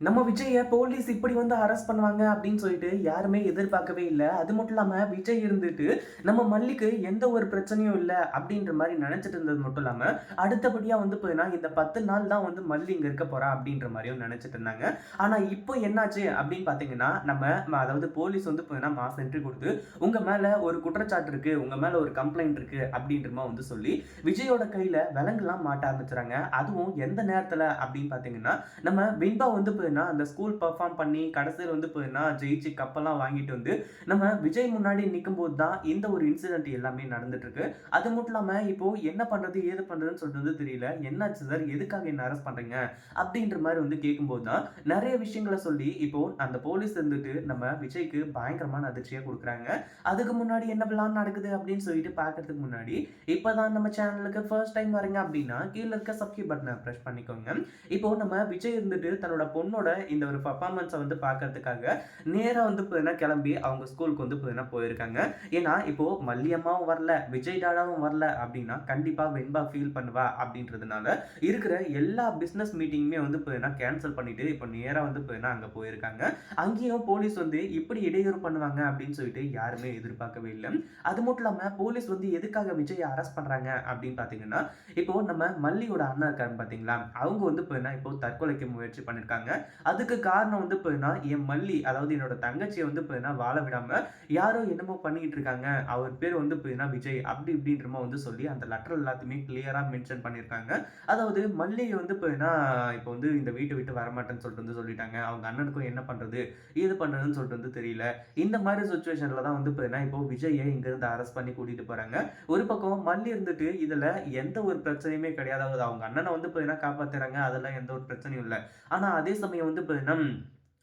நம்ம விஜயை போலீஸ் இப்படி வந்து அரெஸ்ட் பண்ணுவாங்க அப்படின்னு சொல்லிட்டு யாருமே எதிர்பார்க்கவே இல்லை. அது மட்டும் இல்லாமல் விஜய் இருந்துட்டு நம்ம மல்லிக்கு எந்த ஒரு பிரச்சனையும் இல்லை அப்படின்ற மாதிரி நினச்சிட்டு இருந்தது மட்டும் இல்லாமல் அடுத்தபடியாக வந்து போயினா இந்த பத்து நாள் தான் வந்து மல்லி இங்கே இருக்க போகிறா அப்படின்ற மாதிரியும் நினச்சிட்டு இருந்தாங்க. ஆனால் இப்போ என்னாச்சு அப்படின்னு பார்த்தீங்கன்னா நம்ம ம- அதாவது போலீஸ் வந்து போயினா மாஸ் என்ட்ரி கொடுத்து உங்கள் மேலே ஒரு குற்றச்சாட்டு இருக்குது உங்கள் மேலே ஒரு கம்ப்ளைண்ட் இருக்குது அப்படின்ற மாதிரி வந்து சொல்லி விஜயோட கையில் விலங்குலாம் மாட்ட ஆரம்பிச்சுறாங்க. அதுவும் எந்த நேரத்தில் அப்படின்னு பார்த்தீங்கன்னா நம்ம பின்பா வந்து போதுன்னா அந்த ஸ்கூல் பர்ஃபார்ம் பண்ணி கடைசியில் வந்து போதுன்னா ஜெயிச்சு கப்பெல்லாம் வாங்கிட்டு வந்து நம்ம விஜய் முன்னாடி நிற்கும் போது தான் இந்த ஒரு இன்சிடென்ட் எல்லாமே நடந்துட்டுருக்கு. அது மட்டும் இல்லாமல் இப்போ என்ன பண்றது ஏது பண்ணுறதுன்னு சொல்லிட்டு வந்து தெரியல. என்னாச்சு சார் எதுக்காக என்ன அரெஸ்ட் பண்ணுறீங்க அப்படின்ற மாதிரி வந்து கேட்கும்போது தான் நிறைய விஷயங்களை சொல்லி இப்போ அந்த போலீஸ் இருந்துட்டு நம்ம விஜய்க்கு பயங்கரமான அதிர்ச்சியாக கொடுக்குறாங்க. அதுக்கு முன்னாடி என்ன பிளான் நடக்குது அப்படின்னு சொல்லிட்டு பார்க்கறதுக்கு முன்னாடி இப்போ தான் நம்ம சேனலுக்கு ஃபர்ஸ்ட் டைம் வரீங்க அப்படின்னா கீழே இருக்க சப்ஸ்கிரைப் பட்டனை ப்ரெஸ் பண்ணிக்கோங்க. இப்போ நம்ம விஜய் இருந்துட்டு தன்னோட பொண்ணோட இந்த ஒரு பர்ஃபார்மன்ஸை வந்து பார்க்கறதுக்காக நேராக வந்து பார்த்தீங்கன்னா கிளம்பி அவங்க ஸ்கூலுக்கு வந்து பார்த்தீங்கன்னா போயிருக்காங்க. ஏன்னா இப்போ மல்லியம்மாவும் வரல விஜய் டாடாவும் வரல அப்படின்னா கண்டிப்பா வெண்பா ஃபீல் பண்ணுவா அப்படின்றதுனால இருக்கிற எல்லா பிஸ்னஸ் மீட்டிங்குமே வந்து போயினா கேன்சல் பண்ணிட்டு இப்போ நேராக வந்து போயினா அங்கே போயிருக்காங்க. அங்கேயும் போலீஸ் வந்து இப்படி இடையூறு பண்ணுவாங்க அப்படின்னு சொல்லிட்டு யாருமே எதிர்பார்க்கவே இல்லை. அது மட்டும் இல்லாமல் போலீஸ் வந்து எதுக்காக விஜய் அரெஸ்ட் பண்றாங்க அப்படின்னு பார்த்தீங்கன்னா இப்போ நம்ம மல்லியோட அண்ணா இருக்காரு பார்த்தீங்களா அவங்க வந்து போயினா இப்போ தற்கொலைக்கு முயற்சி பண்ணியிருக்காங்க அதுக்கு காரணம் வந்து போயின்னா என் மல்லி அதாவது என்னோட தங்கச்சியை வந்து போயின்னா வாழ விடாம யாரோ என்னமோ பண்ணிக்கிட்டு இருக்காங்க. அவர் பேர் வந்து போயின்னா விஜய். அப்படி இப்படின்றமா வந்து சொல்லி அந்த லெட்டர் எல்லாத்தையுமே கிளியரா மென்ஷன் பண்ணியிருக்காங்க. அதாவது மல்லிகை வந்து போயின்னா இப்போ வந்து இந்த வீட்டை விட்டு வரமாட்டேன்னு சொல்லிட்டு வந்து சொல்லிட்டாங்க. அவங்க அண்ணனுக்கும் என்ன பண்றது ஏது பண்றதுன்னு சொல்லிட்டு வந்து தெரியல. இந்த மாதிரி சுச்சுவேஷன்ல தான் வந்து போயின்னா இப்போ விஜயை இங்கேருந்து அரெஸ்ட் பண்ணி கூட்டிட்டு போறாங்க. ஒரு பக்கம் மல்லி இருந்துட்டு இதுல எந்த ஒரு பிரச்சனையுமே கிடையாது. அவங்க அண்ணனை வந்து போயின்னா காப்பாத்துறாங்க. அதெல்லாம் எந்த ஒரு பிரச்சனையும் இல்லை. ஆனா அதே சமயம் வந்து நம்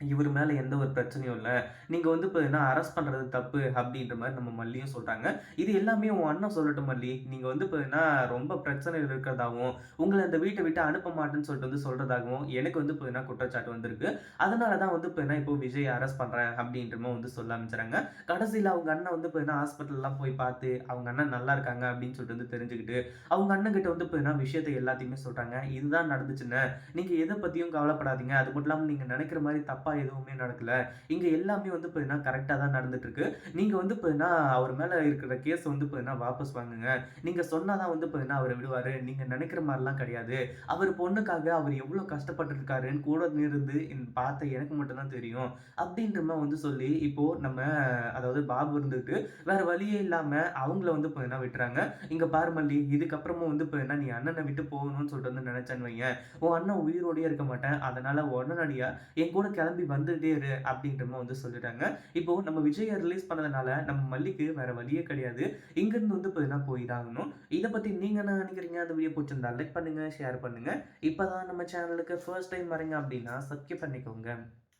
இவர் மேலே எந்த ஒரு பிரச்சனையும் இல்லை. நீங்கள் வந்து இப்போ என்ன அரெஸ்ட் பண்ணுறது தப்பு அப்படின்ற மாதிரி நம்ம மல்லியும் சொல்கிறாங்க இது எல்லாமே உன் அண்ணன் சொல்லட்டும் மல்லி. நீங்கள் வந்து இப்போ என்ன ரொம்ப பிரச்சனை இருக்கிறதாகவும் உங்களை அந்த வீட்டை விட்டு அனுப்ப மாட்டேன்னு சொல்லிட்டு வந்து சொல்கிறதாகவும் எனக்கு வந்து இப்போ என்ன குற்றச்சாட்டு வந்திருக்கு. அதனால தான் வந்து இப்போ என்ன இப்போ விஜய் அரெஸ்ட் பண்ணுறேன் அப்படின்ற மாதிரி வந்து சொல்ல ஆரம்பிச்சுறாங்க கடைசியில் அவங்க அண்ணன் வந்து இப்போ என்ன ஹாஸ்பிட்டல்லாம் போய் பார்த்து அவங்க அண்ணன் நல்லா இருக்காங்க அப்படின்னு சொல்லிட்டு வந்து தெரிஞ்சுக்கிட்டு அவங்க அண்ணன் கிட்ட வந்து இப்போ என்ன விஷயத்தை எல்லாத்தையுமே சொல்கிறாங்க இதுதான் நடந்துச்சுன்னு. நீங்கள் எதை பற்றியும் கவலைப்படாதீங்க. அது மட்டும் இல்லாமல் நீங்கள் நினைக்கிற மாதிரி தப்பு தப்பாக எதுவுமே நடக்கல. இங்கே எல்லாமே வந்து பார்த்தீங்கன்னா கரெக்டாக தான் நடந்துட்டு இருக்கு நீங்கள் வந்து இப்போ என்ன அவர் மேலே இருக்கிற கேஸ் வந்து பார்த்தீங்கன்னா வாபஸ் வாங்குங்க. நீங்கள் சொன்னாதான் வந்து இப்போ என்ன அவரை விடுவார். நீங்கள் நினைக்கிற மாதிரிலாம் கிடையாது. அவர் பொண்ணுக்காக அவர் எவ்வளோ கஷ்டப்பட்டுருக்காருன்னு கூட இருந்து பார்த்த எனக்கு மட்டும்தான் தெரியும். அப்படின்ற மாதிரி வந்து சொல்லி இப்போ நம்ம அதாவது பாபு இருந்துட்டு வேற வழியே இல்லாமல் அவங்கள வந்து பார்த்தீங்கன்னா விட்டுறாங்க. இங்கே பாரு மல்லி இதுக்கப்புறமும் வந்து இப்போ என்ன நீ அண்ணனை விட்டு போகணும்னு சொல்லிட்டு வந்து நினைச்சேன்னு வைங்க உன் அண்ணன் உயிரோடய இருக்க மாட்டேன். அதனால உடனடியா என் கூட கிளம்பி வந்துட்டே இரு அப்படின்ற மாதிரி வந்து சொல்லிட்டாங்க. இப்போ நம்ம விஜயை ரிலீஸ் பண்ணதுனால நம்ம மல்லிக்கு வேற வழியே கிடையாது. இங்கிருந்து வந்து இப்போ போயிதாகணும் இதை பத்தி நீங்க என்ன நினைக்கிறீங்க? அந்த வீடியோ பிடிச்சிருந்தா லைக் பண்ணுங்க ஷேர் பண்ணுங்க. இப்பதான் நம்ம சேனலுக்கு ஃபர்ஸ்ட் டைம் வரீங்க அப்படின்னா சப்ஸ்கிரைப் பண்ணிக்கோங்க.